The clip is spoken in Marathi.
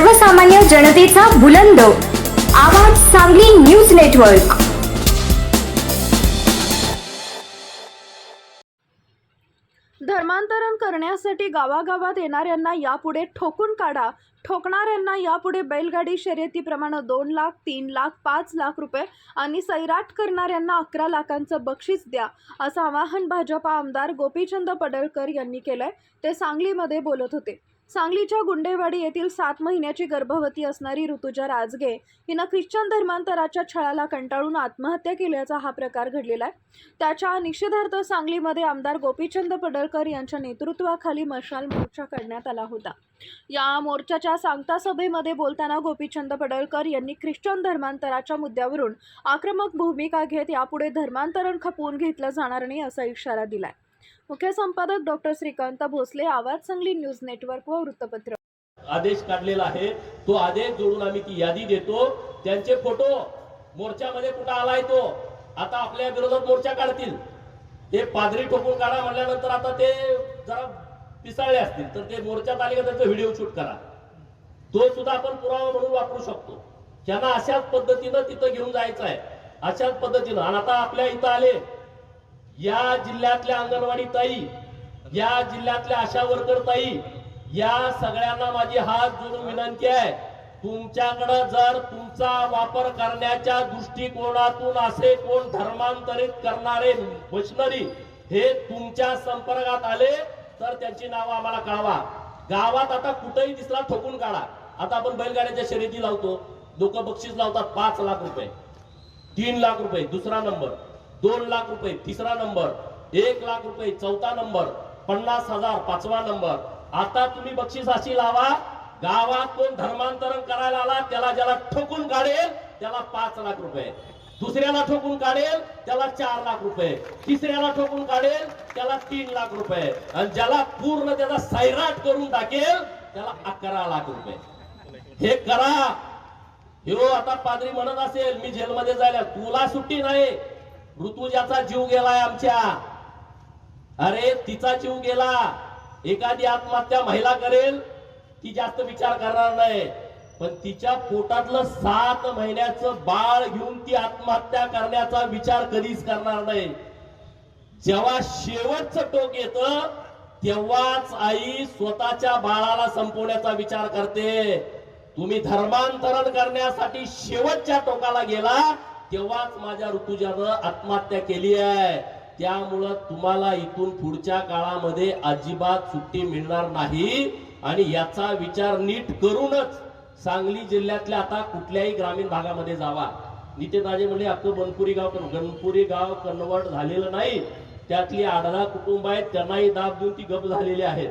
सर्वसामान्य जनतेचा बुलंद. आवाज सांगली न्यूज नेटवर्क. धर्मांतरण करण्यासाठी गावागावात येणाऱ्यांना यापुढे ठोकून काढा. ठोकणाऱ्यांना यापुढे बैलगाडी शर्यतीप्रमाणे दोन लाख तीन लाख पाच लाख रुपये आणि सैराट करणाऱ्यांना अकरा लाखांचं बक्षीस द्या असं आवाहन भाजपा आमदार गोपीचंद पडळकर यांनी केलंय. ते सांगलीमध्ये बोलत होते. सांगलीच्या गुंडेवाडी येथील सात महिन्याची गर्भवती असणारी ऋतुजा राजगे हिनं ख्रिश्चन धर्मांतराच्या छळाला कंटाळून आत्महत्या केल्याचा हा प्रकार घडलेला आहे. त्याच्या निषेधार्थ सांगलीमध्ये आमदार गोपीचंद पडळकर यांच्या नेतृत्वाखाली मशाल मोर्चा काढण्यात आला होता. या मोर्चाच्या सांगता सभेमध्ये बोलताना गोपीचंद पडळकर यांनी ख्रिश्चन धर्मांतराच्या मुद्द्यावरून आक्रमक भूमिका घेत यापुढे धर्मांतरण खपवून घेतलं जाणार नाही असा इशारा दिलाय. मुख्य संपादक डॉक्टर श्रीकांत भोसले आवाज सांगली न्यूज नेटवर्क व वृत्तपत्र. आदेश काढलेला आहे. तो आदेश जोडून आम्ही ती यादी देतो. त्यांचे फोटो मोर्चामध्ये कुठं आलाय तो? आता आपल्या विरोधात मोर्चा काढतील. ते पादरी ठोकून काढा म्हटल्यानंतर आता ते जरा पिसाळले असतील. तर ते मोर्चात आले का त्याचा व्हिडिओ शूट करा. तो सुद्धा आपण पुरावा म्हणून वापरू शकतो. त्यांना अशाच पद्धतीनं तिथं घेऊन जायचं आहे. अशाच पद्धतीनं. आणि आता आपल्या इथं आले. या जिल्ह्यातल्या अंगणवाडी ताई या जिल्ह्यातल्या आशा वर्कर ताई या सगळ्यांना माझी हात जोडून विनंती आहे तुमच्याकडं जर तुमचा वापर करण्याच्या दृष्टिकोनातून असे कोण धर्मांतरित करणारे मशिनरी हे तुमच्या संपर्कात आले तर त्यांची नावं आम्हाला कळवा. गावात आता कुठेही दिसला ठोकून काढा. आता आपण बैलगाड्याच्या शर्यती लावतो. लोक बक्षीस लावतात पाच लाख रुपये. तीन लाख रुपये दुसरा नंबर. दोन लाख रुपये तिसरा नंबर. एक लाख रुपये चौथा नंबर. पन्नास हजार पाचवा नंबर. आता तुम्ही बक्षीस अशी लावा गावात कोण धर्मांतरण करायला आला त्याला ज्याला ठोकून काढेल त्याला पाच लाख रुपये. दुसऱ्याला ठोकून काढेल त्याला चार लाख रुपये. तिसऱ्याला ठोकून काढेल त्याला तीन लाख रुपये. आणि ज्याला पूर्ण त्याचा सैराट करून टाकेल त्याला अकरा लाख रुपये. हे करा. ह्यो आता पादरी म्हणत असेल मी जेलमध्ये जायला तुला सुट्टी नाही. ऋतुजाचा जीव गेलाय आमच्या. अरे तिचा जीव गेला. एखादी आत्महत्या महिला करेल ती जास्त विचार करणार नाही. पण तिच्या पोटातलं सात महिन्याचं बाळ घेऊन ती आत्महत्या करण्याचा विचार कधीच करणार नाही. जेव्हा शेवटचं टोक येत तेव्हाच आई स्वतःच्या बाळाला संपवण्याचा विचार करते. तुम्ही धर्मांतरण करण्यासाठी शेवटच्या टोकाला गेला तेव्हाच माझ्या ऋतुजानं आत्महत्या केली आहे. त्यामुळं तुम्हाला इथून पुढच्या काळामध्ये अजिबात सुट्टी मिळणार नाही आणि याचा विचार नीट करूनच सांगली जिल्ह्यातल्या आता कुठल्याही ग्रामीण भागामध्ये जावा. नितेदाजे म्हणजे आपलं बनपुरी गाव गणपुरी गाव कन्वर्ट झालेलं नाही. त्यातली आढळा कुटुंब आहेत त्यांनाही दाब देऊन ती गप झालेली आहेत.